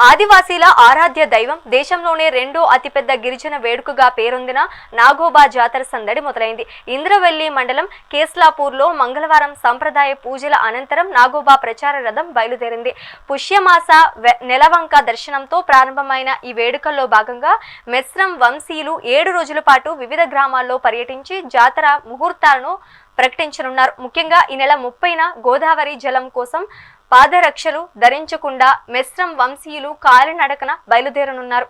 ఆదివాసీల ఆరాధ్య దైవం దేశంలోనే రెండో అతిపెద్ద గిరిజన వేడుకగా పేరొందిన నాగోబా జాతర సందడి మొదలైంది. ఇంద్రవెల్లి మండలం కేస్లాపూర్లో మంగళవారం సంప్రదాయ పూజల అనంతరం నాగోబా ప్రచార రథం బయలుదేరింది. పుష్యమాస వె- నెలవంక దర్శనంతో ప్రారంభమైన ఈ వేడుకల్లో భాగంగా మెస్రం వంశీయులు ఏడు రోజుల పాటు వివిధ గ్రామాల్లో పర్యటించి జాతర ముహూర్తాలను ప్రకటించనున్నారు. ముఖ్యంగా ఈ నెల ముప్పైన గోదావరి జలం కోసం పాదరక్షలు ధరించకుండా మెస్రం వంశీయులు కాలినడకన బయలుదేరనున్నారు.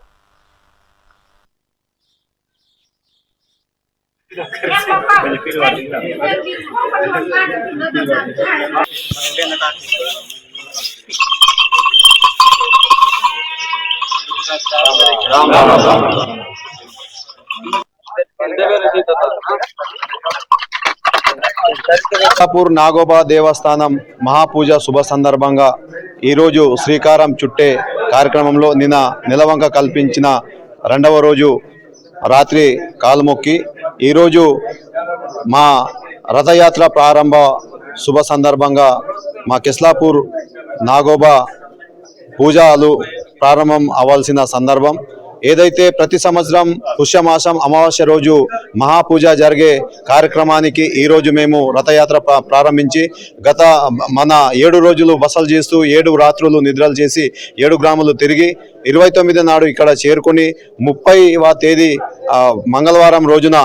కర్తాపూర్ నాగోబా దేవస్థానం మహాపూజ శుభ సందర్భంగా ఈరోజు శ్రీకారం చుట్టే కార్యక్రమంలో నిన్న నిలవంక కల్పించిన రెండవ రోజు రాత్రి కాలుమొక్కి. ఈరోజు మా రథయాత్ర ప్రారంభ శుభ సందర్భంగా మా కిస్లాపూర్ నాగోబా పూజలు ప్రారంభం అవ్వాల్సిన సందర్భం. ఏదైతే ప్రతి సంవత్సరం పుష్యమాసం అమావాస్య రోజు మహాపూజ జరిగే కార్యక్రమానికి ఈరోజు మేము రథయాత్ర ప్రారంభించి గత మన ఏడు రోజులు బసలు చేస్తూ ఏడు రాత్రులు నిద్రలు చేసి ఏడు గ్రాములు తిరిగి ఇరవై తొమ్మిది నాడు ఇక్కడ చేరుకుని ముప్పైవ తేదీ మంగళవారం రోజున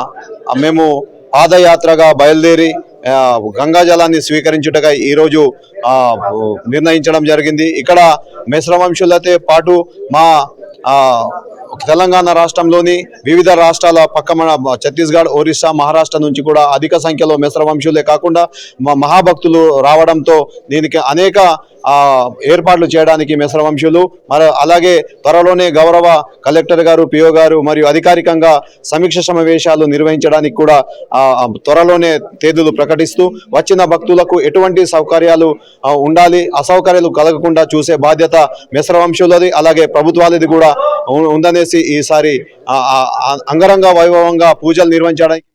మేము పాదయాత్రగా బయలుదేరి గంగాజలాన్ని గంగా జలాన్ని స్వీకరించుటగా ఈరోజు నిర్ణయించడం జరిగింది. ఇక్కడ మిశ్రవంశులతో పాటు మా తెలంగాణ రాష్ట్రంలోని వివిధ రాష్ట్రాల పక్క మన ఛత్తీస్గఢ్ ఒరిస్సా మహారాష్ట్ర నుంచి కూడా అధిక సంఖ్యలో మిశ్రవంశులే కాకుండా మహాభక్తులు రావడంతో దీనికి అనేక ఏర్పాట్లు చేయడానికి మిశ్రవంశులు మరి అలాగే త్వరలోనే గౌరవ కలెక్టర్ గారు పిఓ గారు మరియు అధికారికంగా సమీక్ష సమావేశాలు నిర్వహించడానికి కూడా త్వరలోనే తేదీలు ప్రకటిస్తూ వచ్చిన భక్తులకు ఎటువంటి సౌకర్యాలు ఉండాలి అసౌకర్యాలు కలగకుండా చూసే బాధ్యత మిశ్రవంశులది అలాగే ప్రభుత్వాలది కూడా ఉందనేసి ఈసారి అంగరంగ వైభవంగా పూజలు నిర్వహించడానికి